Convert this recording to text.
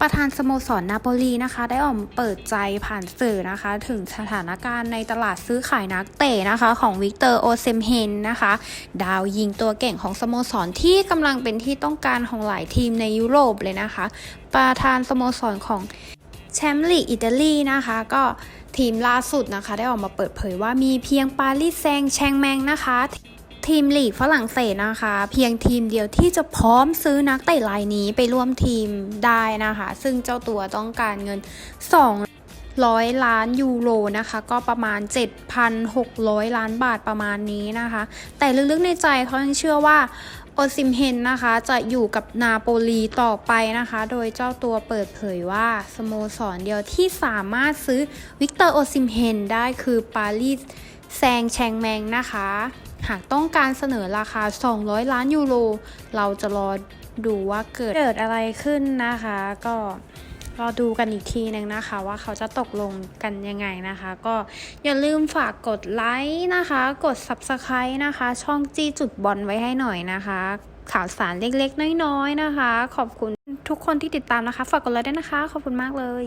ประธานสโมสรนาโปลีนะคะ ได้ออกเปิดใจผ่านสื่อนะคะ ถึงสถานการณ์ในตลาดซื้อขายนักเตะนะคะ ของวิกเตอร์โอเซมเฮนนะคะ ดาวยิงตัวเก่งของสโมสรที่กำลังเป็นที่ต้องการของหลายทีมในยุโรปเลยนะคะ ประธานสโมสรของแชมป์ลีกอิตาลีนะคะ ก็ทีมล่าสุดนะคะ ได้ออกมาเปิดเผยว่ามีเพียงปารีสแซงแชงแมงนะคะ ทีมลีกฝรั่งเศสนะคะ เพียงทีมเดียวที่จะพร้อมซื้อนักเตะรายนี้ไปร่วมทีมได้นะคะ ซึ่งเจ้าตัวต้องการเงิน 200 ล้านยูโรนะคะ ก็ประมาณ 7,600 ล้านบาทประมาณนี้นะคะ แต่ลึกๆในใจเขายังเชื่อว่าโอซิมเฮนนะคะจะอยู่กับนาโปลีต่อไปนะคะ โดยเจ้าตัวเปิดเผยว่าสโมสรเดียวที่สามารถซื้อวิกเตอร์โอซิมเฮนได้คือปารีสแซงแชงแมงนะคะ หากต้องการเสนอราคา 200 ล้านยูโร เราจะรอดูว่าเกิดเกิดอะไรขึ้นนะคะ ก็รอดูกันอีกทีนึงนะคะ ว่าเขาจะตกลงกันยังไงนะคะ ก็อย่าลืมฝากกดไลค์นะคะ กด Subscribe นะคะ ช่องจี้จุดบอลไว้ให้หน่อยนะคะ ข่าวสารเล็กๆ น้อยๆนะคะ ขอบคุณทุกคนที่ติดตามนะคะ ฝากกดไลค์ด้วยนะคะ ขอบคุณมากเลย